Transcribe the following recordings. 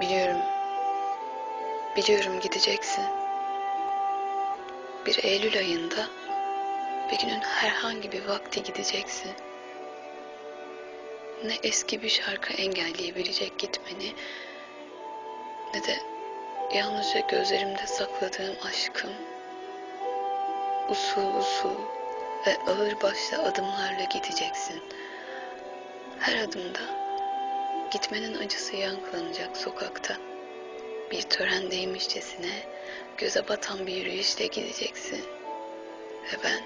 Biliyorum. Biliyorum gideceksin. Bir Eylül ayında bir günün herhangi bir vakti gideceksin. Ne eski bir şarkı engelleyebilecek gitmeni ne de yalnızca gözlerimde sakladığım aşkım. Usul usul ve ağır başlı adımlarla gideceksin. Her adımda gitmenin acısı yankılanacak sokakta. Bir törendeymişçesine göze batan bir yürüyüşle gideceksin. Ve ben,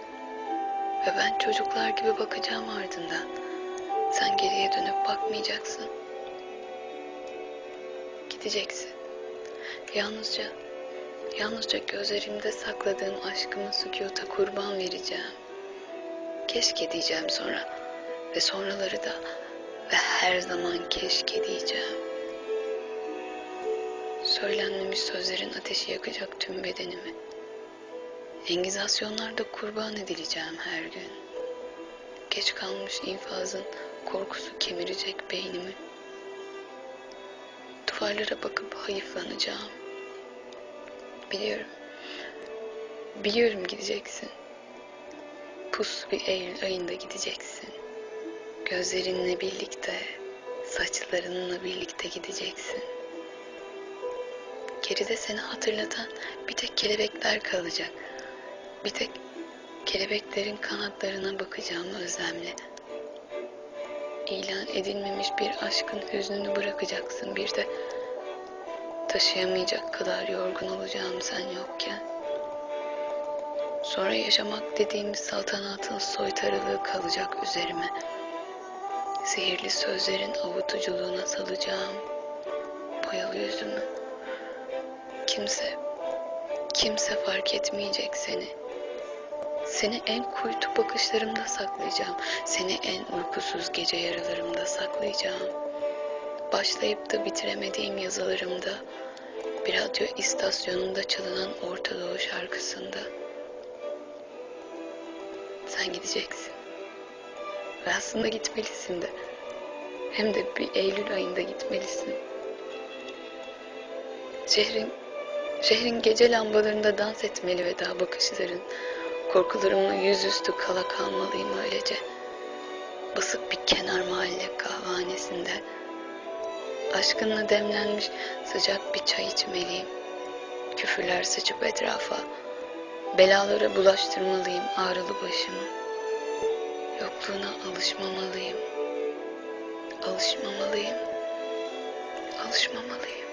ve ben çocuklar gibi bakacağım ardından. Sen geriye dönüp bakmayacaksın. Gideceksin. Yalnızca, yalnızca gözlerimde sakladığım aşkımı sükuta kurban vereceğim. Keşke diyeceğim sonra ve sonraları da ve her zaman keşke diyeceğim. Söylenmemiş sözlerin ateşi yakacak tüm bedenimi. Engizasyonlarda kurban edileceğim her gün. Geç kalmış infazın korkusu kemirecek beynimi. Duvarlara bakıp hayıflanacağım. Biliyorum. Biliyorum gideceksin. Pus bir Eylül ayında gideceksin. Gözlerinle birlikte, saçlarınla birlikte gideceksin. Geride seni hatırlatan bir tek kelebekler kalacak. Bir tek kelebeklerin kanatlarına bakacağım özlemle. İlan edilmemiş bir aşkın hüznünü bırakacaksın bir de. Taşıyamayacak kadar yorgun olacağım sen yokken. Sonra yaşamak dediğimiz saltanatın soytarılığı kalacak üzerime. Zehirli sözlerin avutuculuğuna salacağım boyalı yüzümü. Kimse, kimse fark etmeyecek seni. Seni en kuytu bakışlarımda saklayacağım. Seni en uykusuz gece yaralarımda saklayacağım. Başlayıp da bitiremediğim yazılarımda, bir radyo istasyonunda çalınan Orta Doğu şarkısında. Sen gideceksin. Ve aslında gitmelisin de. Hem de bir Eylül ayında gitmelisin. Şehrin, şehrin gece lambalarında dans etmeli veda bakışların. Korkularımla yüzüstü kala kalmalıyım öylece. Basık bir kenar mahalle kahvehanesinde. Aşkınla demlenmiş sıcak bir çay içmeliyim. Küfürler saçıp etrafa. Belalara bulaştırmalıyım ağrılı başımı. Yokluğuna alışmamalıyım. Alışmamalıyım. Alışmamalıyım.